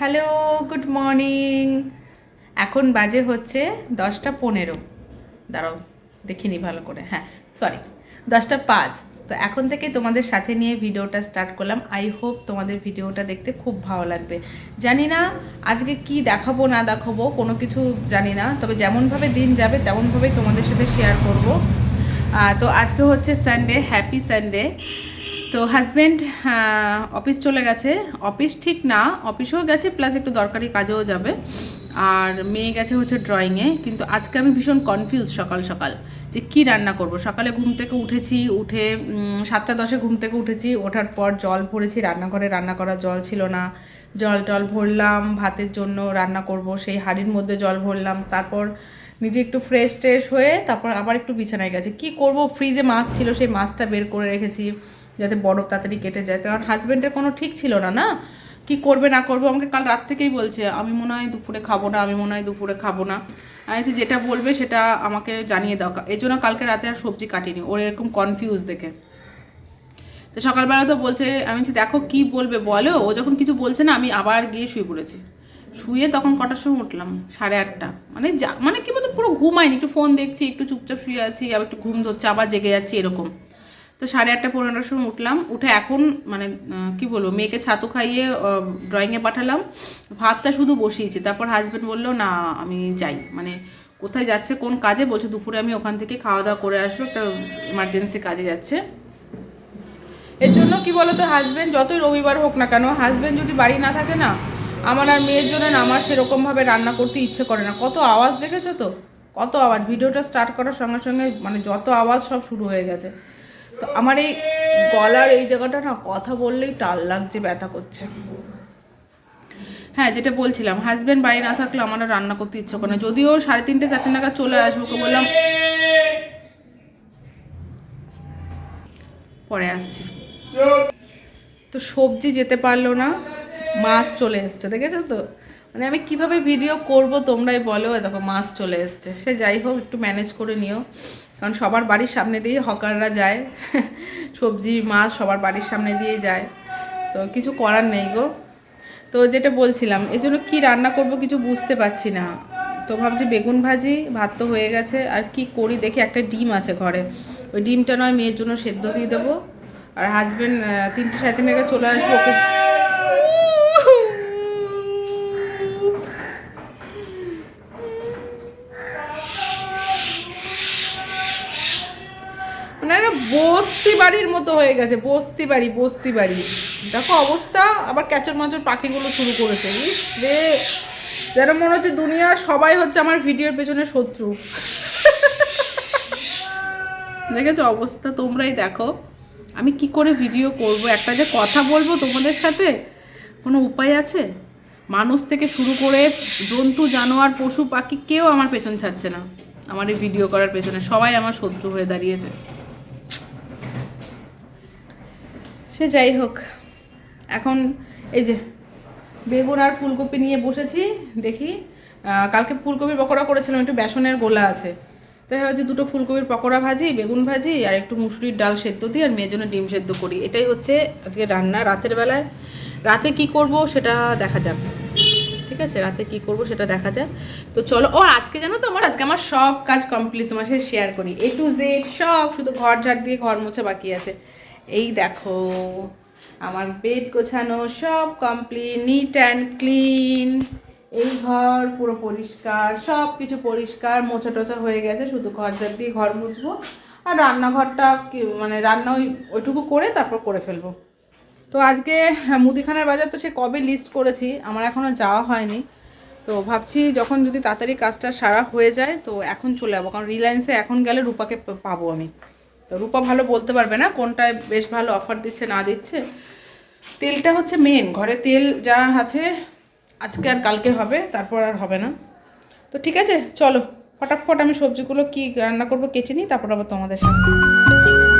Hello, good morning. এখন বাজে হচ্ছে দশটা পনেরো। দাঁড়াও দেখিনি ভালো করে। হ্যাঁ সরি দশটা পাঁচ। তো এখন থেকে তোমাদের সাথে নিয়ে ভিডিওটা স্টার্ট করলাম। আই হোপ তোমাদের ভিডিওটা দেখতে খুব ভালো লাগবে। জানি না আজকে কি দেখাবো, না দেখাবো, কোনো কিছু জানি না। তবে যেমনভাবে দিন যাবে, তেমনভাবেই তোমাদের সাথে শেয়ার করব। তো আজকে হচ্ছে সানডে হ্যাপি সানডে তো হাজব্যান্ড অফিস চলে গেছে। অফিস ঠিক না অফিসেও গেছে প্লাস একটু দরকারি কাজেও যাবে। আর মেয়ে গেছে হচ্ছে ড্রয়িংয়ে কিন্তু আজকে আমি ভীষণ কনফিউজ সকাল সকাল, যে কি রান্না করব? সকালে ঘুম থেকে উঠেছি, উঠে সাতটা দশে ঘুম থেকে উঠেছি, ওঠার পর জল ভরেছি, রান্নাঘরে রান্না করার জল ছিল না। জল টল ভরলাম, ভাতের জন্য রান্না করব, সেই হাঁড়ির মধ্যে জল ভরলাম, তারপর নিজে একটু ফ্রেশ ট্রেশ হয়ে তারপর আবার একটু বিছানায় গেছে। কি করব? ফ্রিজে মাছ ছিল, সেই মাছটা বের করে রেখেছি। যাতে বরফ তাড়াতাড়ি কেটে যায়। কারণ হাজব্যান্ডের কোনো ঠিক ছিল না না? কি করবে, না করবে? আমাকে কাল রাত থেকেই বলছে, আমি মনে হয় দুপুরে খাব না, আমি মনে হয় দুপুরে খাব না। আমি যেটা বলবে সেটা আমাকে জানিয়ে দাও। এই জন্য কালকে রাতে আর সবজি কাটিনি। ওর এরকম কনফিউজ দেখে। তো সকালবেলা তো বলছে, আমি বলছি, দেখো কি বলবে বলো। ও যখন কিছু বলছে না, আমি আবার গিয়ে শুয়ে পড়েছি। শুয়ে তখন কটার সময় উঠলাম? সাড়ে আটটা। মানে যা মানে কি বলতো, পুরো ঘুমাইনি। একটু ফোন দেখছি, একটু চুপচাপ শুয়ে আছি, আবার একটু ঘুম ধরছে, আবার জেগে যাচ্ছি, এরকম। তো সাড়ে আটটা, পনেরোটার সময় উঠলাম। উঠে এখন মানে কি বলব, মেয়েকে ছাতু খাইয়ে ড্রয়িংয়ে পাঠালাম। ভাতটা শুধু বসিয়েছি। তারপর হাজব্যান্ড বলল, না, আমি যাই। মানে কোথায় যাচ্ছে, কোন কাজে? বলছে, দুপুরে আমি ওখান থেকে খাওয়া দাওয়া করে আসব। একটা এমার্জেন্সি কাজে যাচ্ছে। এর জন্য কি বলতো হাজবেন্ড যতই রবিবার হোক না কেন হাজবেন্ড যদি বাড়ি না থাকে না, আমার আর মেয়ের জন্য না, আমার সেরকমভাবে রান্না করতে ইচ্ছে করে না। কত আওয়াজ দেখেছ তো? কত আওয়াজ? ভিডিওটা স্টার্ট করার সঙ্গে সঙ্গে মানে যত আওয়াজ সব শুরু হয়ে গেছে। তো আমার এই গলার এই জায়গাটা না কথা বললেই টাল লাগছে, ব্যথা করছে। হ্যাঁ যেটা বলছিলাম হাজবেন্ড বাড়ি না থাকলে আমার রান্না করতে ইচ্ছে করে না। যদিও সাড়ে তিনটে, চারটে নাগাদ চলে আসব, ওকে বললাম, পরে আসছি। তো সবজি যেতে পারল না, মাছ চলে এসছে, দেখেছ তো? মানে আমি কীভাবে ভিডিও করব তোমরাই বলো দেখো মাছ চলে এসছে। সে যাই হোক, একটু ম্যানেজ করে নিও। কারণ সবার বাড়ির সামনে দিয়ে হকাররা যায়। সবজি, মাছ সবার বাড়ির সামনে দিয়ে যায়। তো কিছু করার নেই গো। তো যেটা বলছিলাম এই জন্য কী রান্না করব কিছু বুঝতে পারছি না। তো ভাবছি বেগুন ভাজি, ভাত তো হয়ে গেছে। আর কি করি দেখি, একটা ডিম আছে ঘরে। ওই ডিমটা নয়, মেয়ের জন্য সেদ্ধ দিয়ে দেবো। আর হাজব্যান্ড তিনটে সাড়ে তিনটে চলে আসব, ওকে বস্তি বাড়ির মতো হয়ে গেছে বস্তি বাড়ি বস্তি বাড়ি দেখো অবস্থা, আবার ক্যাচর মাচর পাখিগুলো শুরু করেছে। ইস রে, যেন মনে হচ্ছে দুনিয়ার সবাই হচ্ছে আমার ভিডিওর পেছনে শত্রু। দেখেছ অবস্থা? তোমরাই দেখো। আমি কি করে ভিডিও করব? একটা যে কথা বলব তোমাদের সাথে? কোনো উপায় আছে? মানুষ থেকে শুরু করে জন্তু, জানোয়ার, পশু, পাখি, কেউ আমার পেছন ছাড়ছে না। আমার এই ভিডিও করার পেছনে সবাই আমার শত্রু হয়ে দাঁড়িয়েছে। সে যাই হোক, এখন এই যে বেগুন আর ফুলকপি নিয়ে বসেছি, দেখি কালকে ফুলকপির পকোড়া করেছিলাম, একটু বেসনের গোলা আছে। তাই হচ্ছে দুটো ফুলকপির পকোড়া ভাজি, বেগুন ভাজি আর একটু মুসুরির ডাল সেদ্ধ দিই আর মেয়ের জন্য ডিম সেদ্ধ করি। এটাই হচ্ছে আজকে রান্না রাতের বেলায়। রাতে কি করব সেটা দেখা যাক। ঠিক আছে? রাতে কি করব সেটা দেখা যাক। তো চলো, ও আজকে জানো তো আমার, আজকে আমার সব কাজ কমপ্লিট তোমার সাথে শেয়ার করি। এ টু জেড সব শুধু ঘর ঝাড় দিয়ে ঘর মোছা বাকি আছে। এই দেখো, আমার বেড গোছানো সব কমপ্লিট নিট অ্যান্ড ক্লিন এই ঘর পুরো পরিষ্কার সব কিছু পরিষ্কার মোচা টোচা হয়ে গেছে, শুধু ঘর ঝাড় দিয়ে ঘর মুছবো। আর রান্নাঘরটা মানে রান্না ওই, ওইটুকু করে তারপর করে ফেলব। তো আজকে মুদিখানার বাজার তো সে কবে লিস্ট করেছি, আমার এখনও যাওয়া হয়নি। তো ভাবছি যখন যদি তাড়াতাড়ি কাজটা সারা হয়ে যায়, তো এখন চলে যাব। কারণ রিলায়েন্সে এখন গেলে রূপাকে পাবো আমি। তো রূপা ভালো বলতে পারবে না কোনটায় বেশ ভালো অফার দিচ্ছে, না দিচ্ছে। তেলটা হচ্ছে মেন ঘরে তেল যা আছে আজকে আর কালকে হবে, তারপর আর হবে না। তো ঠিক আছে, চলো, ফটাফট আমি সবজিগুলো কি রান্না করব কেচে নিই, তারপর আবার তোমাদের সামনে।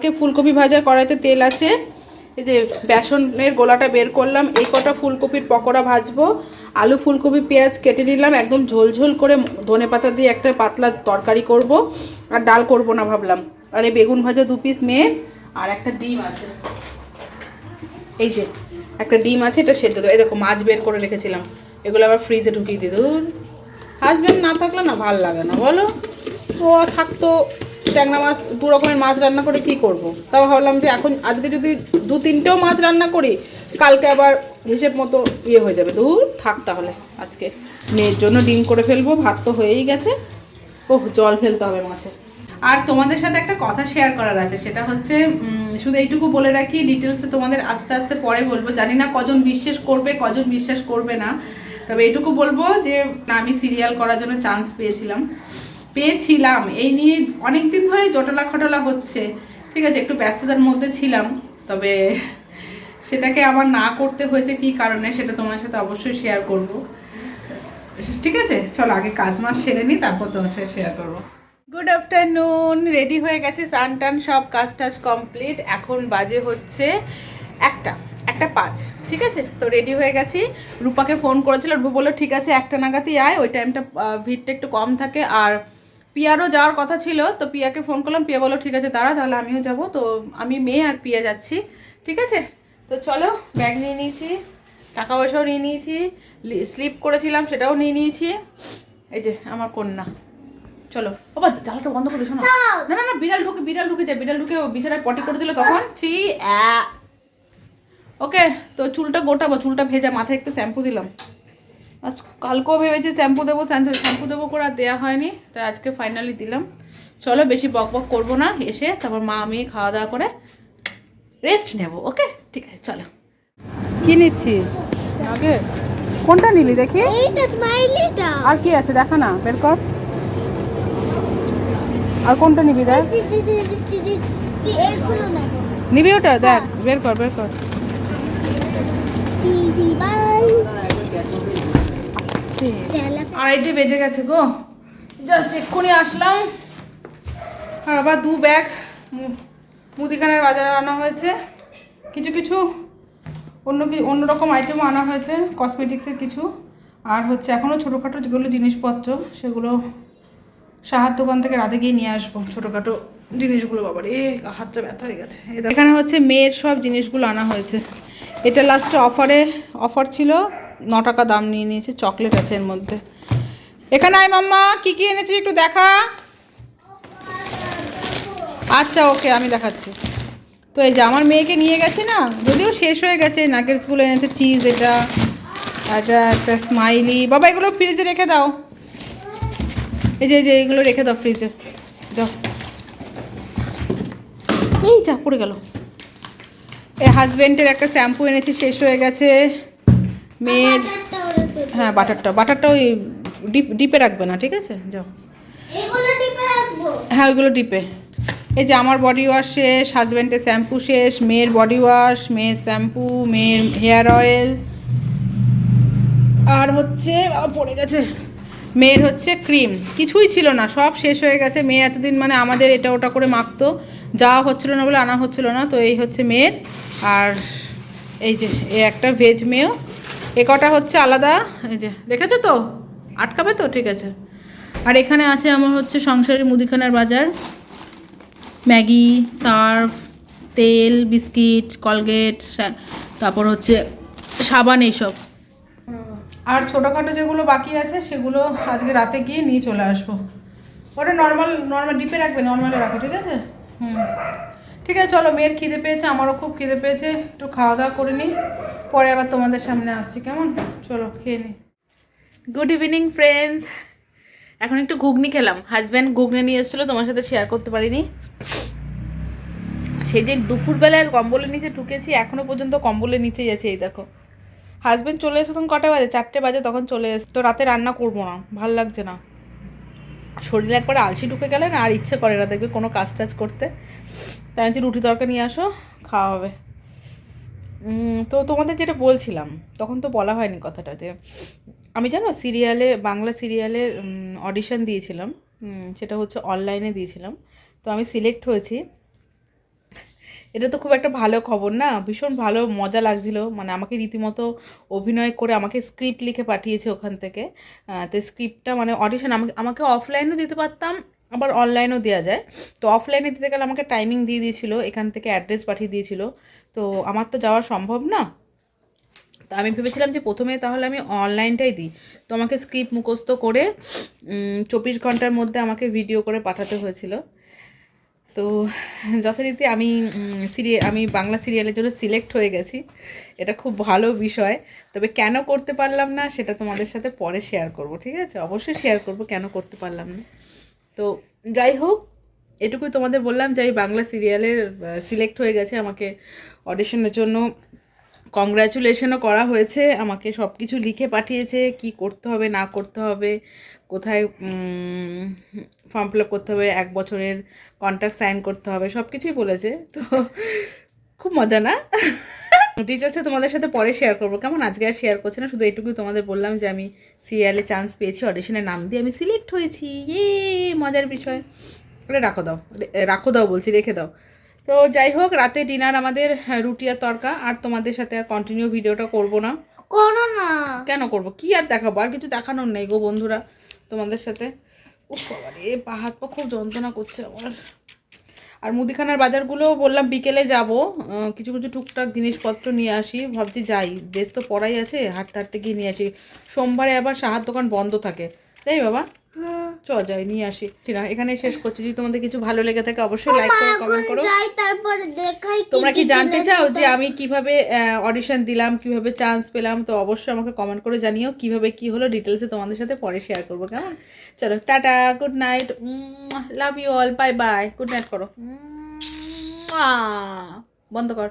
কালকে ফুলকপি ভাজা কড়াইতে তেল আছে। এই যে বেসনের গোলাটা বের করলাম, এই কটা ফুলকপির পকোড়া ভাজবো। আলু ফুলকপি, পেঁয়াজ কেটে নিলাম, একদম ঝোলঝোল করে ধনে পাতা দিয়ে একটা পাতলা তরকারি করব। আর ডাল করব না ভাবলাম। আর এই বেগুন ভাজা দু পিস মেয়ে, আর একটা ডিম আছে। এই যে, একটা ডিম আছে, এটা সেদ্ধ এই দেখো মাছ বের করে রেখেছিলাম। এগুলো আবার ফ্রিজে ঢুকিয়ে দিই দূর হাজব্যান্ড না থাকলে না ভালো লাগে না, বলো? ও থাকতো ট্যাংরা মাছ, দু রকমের মাছ রান্না করে কি করব। তাও ভাবলাম যে এখন আজকে যদি দু তিনটেও মাছ রান্না করি, কালকে আবার হিসেব মতো ইয়ে হয়ে যাবে। দূর থাক তাহলে, আজকে মেয়ের জন্য ডিম করে ফেলব, ভাত তো হয়েই গেছে। ও জল ফেলতে হবে মাছে। আর তোমাদের সাথে একটা কথা শেয়ার করার আছে, সেটা হচ্ছে শুধু এইটুকু বলে রাখি ডিটেলসে তোমাদের আস্তে আস্তে পরে বলব। জানি না কজন বিশ্বাস করবে, কজন বিশ্বাস করবে না, তবে এইটুকু বলব যে আমি সিরিয়াল করার জন্য চান্স পেয়েছিলাম। পেয়েছিলাম। এই নিয়ে অনেক দিন ধরে জটলা খটলা হচ্ছে। ঠিক আছে, একটু ব্যস্ততার মধ্যে ছিলাম, তবে সেটাকে আমার না করতে হয়েছে কি কারণে সেটা তোমার সাথে অবশ্যই শেয়ার করব। ঠিক আছে, চলো আগে কাজ মাস সেরে নিই, তারপর তোমার সাথে শেয়ার করব। গুড আফটারনুন রেডি হয়ে গেছে সান টান সব, কাজ টাজ কমপ্লিট এখন বাজে হচ্ছে একটা একটা পাঁচ, ঠিক আছে? তো রেডি হয়ে গেছি। রূপাকে ফোন করেছিল, রূপা বলল, ঠিক আছে, একটা নাগাদই আয়, ওই টাইমটা ভিড়টা একটু কম থাকে, আর পিয়ারও যাওয়ার কথা ছিল তো পিয়াকে ফোন করলাম পিয়া বলো ঠিক আছে দাঁড়া তাহলে আমিও যাব। তো আমি মেয়ে আর পিয়া যাচ্ছি ঠিক আছে? তো চলো ব্যাগ নিয়ে নিয়েছি টাকা পয়সাও নিয়ে নিয়েছি স্লিপ করেছিলাম সেটাও নিয়ে নিয়েছি। এই যে আমার কন্যা। চলো। বাবা জ্বালাটা বন্ধ করে শোনো। না না না বিড়াল ঢুকে বিড়াল ঢুকে যায় বিড়াল ঢুকে বিছানায় পটি করে দিল তখন। ছি ওকে তো চুলটা গোটাবো চুলটা ভেজা মাথায় একটু শ্যাম্পু দিলাম। আজ কালকেও ভেবেছি শ্যাম্পু দেবো শ্যাম্পু দেবো করে আর দেওয়া হয়নি তাই আজকে ফাইনালি দিলাম। চলো বেশি বক বক করব না এসে তারপর মা আমি খাওয়া দাওয়া করে রেস্ট নেব ওকে ঠিক আছে চলো। কি নিচ্ছি আগে। কোনটা নিলি দেখি? এইটা আর কি আছে দেখা না বের কর। আর কোনটা নিবি দেখ? নিবি ওটা? দেখ বের কর বের কর। আড়াইটে বেজে গেছে গো। জাস্ট এক্ষুনি আসলাম। আর আবার দু ব্যাগ মুদিখানার বাজারে আনা হয়েছে। কিছু কিছু অন্য কি অন্যরকম আইটেমও আনা হয়েছে কসমেটিক্সের কিছু। আর হচ্ছে এখনও ছোটোখাটো যেগুলো জিনিসপত্র, সেগুলো সাহার দোকান থেকে রাতে গিয়ে নিয়ে আসব। ছোটোখাটো জিনিসগুলো বাবার, এ হাতটা ব্যথা হয়ে গেছে। এখানে হচ্ছে মেয়ের সব জিনিসগুলো আনা হয়েছে। এটা লাস্টে অফারে অফার ছিল ন টাকা দাম নিয়ে নিয়েছে, চকলেট আছে এর মধ্যে। এখানে আয় মাম্মা, কী কী এনেছি একটু দেখা? আচ্ছা ওকে, আমি দেখাচ্ছি। তো এই যে আমার মেয়েকে নিয়ে গেছে না, যদিও শেষ হয়ে গেছে নাগেটসগুলো এনেছে চিজ এটা এটা একটা স্মাইলি বাবা, এগুলো ফ্রিজে রেখে দাও। এই যে যে, এগুলো রেখে দাও ফ্রিজে যাও। এই যা, পড়ে গেল। এ হাজবেন্ডের একটা শ্যাম্পু এনেছি, শেষ হয়ে গেছে। মেয়ের হ্যাঁ বাটারটা। বাটারটা ওই ডিপ ডিপে রাখবে না ঠিক আছে? যাও। হ্যাঁ ওইগুলো ডিপে। এই যে আমার বডি ওয়াশ শেষ হাজব্যান্ডের শ্যাম্পু শেষ মেয়ের বডি ওয়াশ মেয়ের শ্যাম্পু মেয়ের হেয়ার অয়েল আর হচ্ছে পড়ে গেছে। মেয়ের হচ্ছে ক্রিম কিছুই ছিল না সব শেষ হয়ে গেছে। মেয়ে এতদিন মানে আমাদের এটা ওটা করে মাখতো। যাওয়া হচ্ছিল না বলে আনা হচ্ছিল না। তো এই হচ্ছে মেয়ের। আর এই যে এ একটা ভেজ মেয়েও এ কটা হচ্ছে আলাদা? এই যে রেখেছো তো? আটকাবে তো? ঠিক আছে। আর এখানে আছে আমার হচ্ছে সংসারের মুদিখানার বাজার। ম্যাগি, সার্ফ, তেল, বিস্কিট, কলগেট তারপর হচ্ছে সাবান এইসব। আর ছোটোখাটো যেগুলো বাকি আছে, সেগুলো আজকে রাতে গিয়ে নিয়ে চলে আসব। ওটা নর্মাল নর্মাল ডিপে রাখবে? নর্মালে রাখো, ঠিক আছে? হুম। ঠিক আছে, চলো, মেয়ের খিদে পেয়েছে, আমারও খুব খিদে পেয়েছে। একটু খাওয়া দাওয়া করে নিই, পরে আবার তোমাদের সামনে আসছি, কেমন? চলো, খেয়ে নিই। গুড ইভিনিং ফ্রেন্ডস এখন একটু ঘুগনি খেলাম। হাজব্যান্ড ঘুগনি নিয়ে এসেছিল, তোমার সাথে শেয়ার করতে পারিনি। সেই যে দুপুরবেলায় কম্বলের নিচে ঢুকেছি, এখনও পর্যন্ত কম্বলের নিচেই আছে, এই দেখো। হাজব্যান্ড চলে এসে তখন কটা বাজে? চারটে বাজে, তখন চলে এসে, তো রাতে রান্না করব না, ভালো লাগছে না। শরীরে একবার আলসি ঢুকে গেলে না, আর ইচ্ছে করে না, দেখবে কোনো কাজ টাজ করতে। তাই বলছি, রুটি তরকা নিয়ে আসো খাওয়া হবে। তো তোমাদের যেটা বলছিলাম তখন তো বলা হয়নি কথাটা যে আমি জানো সিরিয়ালে বাংলা সিরিয়ালের অডিশন দিয়েছিলাম সেটা হচ্ছে অনলাইনে দিয়েছিলাম। তো আমি সিলেক্ট হয়েছি। এটা তো খুব একটা ভালো খবর না ভীষণ ভালো মজা লাগছিল। মানে আমাকে রীতিমতো অভিনয় করে আমাকে স্ক্রিপ্ট লিখে পাঠিয়েছে ওখান থেকে। তো স্ক্রিপ্টটা মানে অডিশন আমাকে আমাকে অফলাইনও দিতে পারতাম আবার অনলাইনও দেওয়া যায়। তো অফলাইনে দিতে গেলে আমাকে টাইমিং দিয়ে দিয়েছিল, এখান থেকে অ্যাড্রেস পাঠিয়ে দিয়েছিল। তো আমার তো যাওয়া সম্ভব না। তো আমি ভেবেছিলাম যে প্রথমে তাহলে আমি অনলাইনটাই দিই। তো আমাকে স্ক্রিপ্ট মুখস্থ করে চব্বিশ ঘণ্টার মধ্যে আমাকে ভিডিও করে পাঠাতে হয়েছিল। তো যথারীতি আমি সিরিয়াল আমি বাংলা সিরিয়ালের জন্য সিলেক্ট হয়ে গেছি। এটা খুব ভালো বিষয়। তবে কেন করতে পারলাম না, সেটা তোমাদের সাথে পরে শেয়ার করব, ঠিক আছে? অবশ্যই শেয়ার করব, কেন করতে পারলাম না। তো যাই হোক, এটুকুই তোমাদের বললাম যে আমি বাংলা সিরিয়ালের সিলেক্ট হয়ে গেছে, আমাকে অডিশনের জন্য কংগ্রাচুলেশনও করা হয়েছে, আমাকে সব কিছু লিখে পাঠিয়েছে, কি করতে হবে, না করতে হবে, কোথায় ফর্ম ফিল আপ করতে হবে, এক বছরের কন্ট্রাক্ট সাইন করতে হবে সব কিছুই বলেছে, তো খুব মজা না? ডিটেলসে তোমাদের সাথে পরে শেয়ার করব। কেমন? আজকে আর শেয়ার করছি না শুধু এটুকুই তোমাদের বললাম যে আমি সিরিয়ালে চান্স পেয়েছি অডিশনে নাম দিয়ে আমি সিলেক্ট হয়েছি। ইয়ে মজার বিষয়। ওটা রাখো দাও। রাখো দাও বলছি রেখে দাও। তো যাই হোক রাতে ডিনার আমাদের হ্যাঁ, রুটি আর তরকা আর তোমাদের সাথে আর কন্টিনিউ ভিডিওটা করব না। করো না। কেন করব? কি আর দেখাবো? আর কিছু দেখানোর নেই গো বন্ধুরা তোমাদের সাথে। উফ বাবা রে পা হাত পা খুব যন্ত্রণা করছে আমার। আর মুদিখানার বাজারগুলো বললাম বিকেলে যাব। কিছু কিছু টুকটাক জিনিসপত্র নিয়ে আসি। ভাবছি যাই। ড্রেস তো পড়াই আছে, হাঁটতে হাঁটতে গিয়ে নিয়ে আসি। সোমবারে আবার সাহার দোকান বন্ধ থাকে। তাই বাবা? হ্যাঁ। চ যাই নিয়ে আসি। ঠিক না এখানে শেষ করছি। যদি তোমাদের কিছু ভালো লেগে থাকে অবশ্যই লাইক করো কমেন্ট করো। যাই তারপরে দেখাই তোমরা কি জানতে চাও যে আমি কীভাবে অডিশন দিলাম কীভাবে চান্স পেলাম তো অবশ্যই আমাকে কমেন্ট করে জানিও কীভাবে কি হলো। ডিটেলসে তোমাদের সাথে পরে শেয়ার করব কেমন? চলো tata good night love you all bye bye good night করো। বন্ধ কর।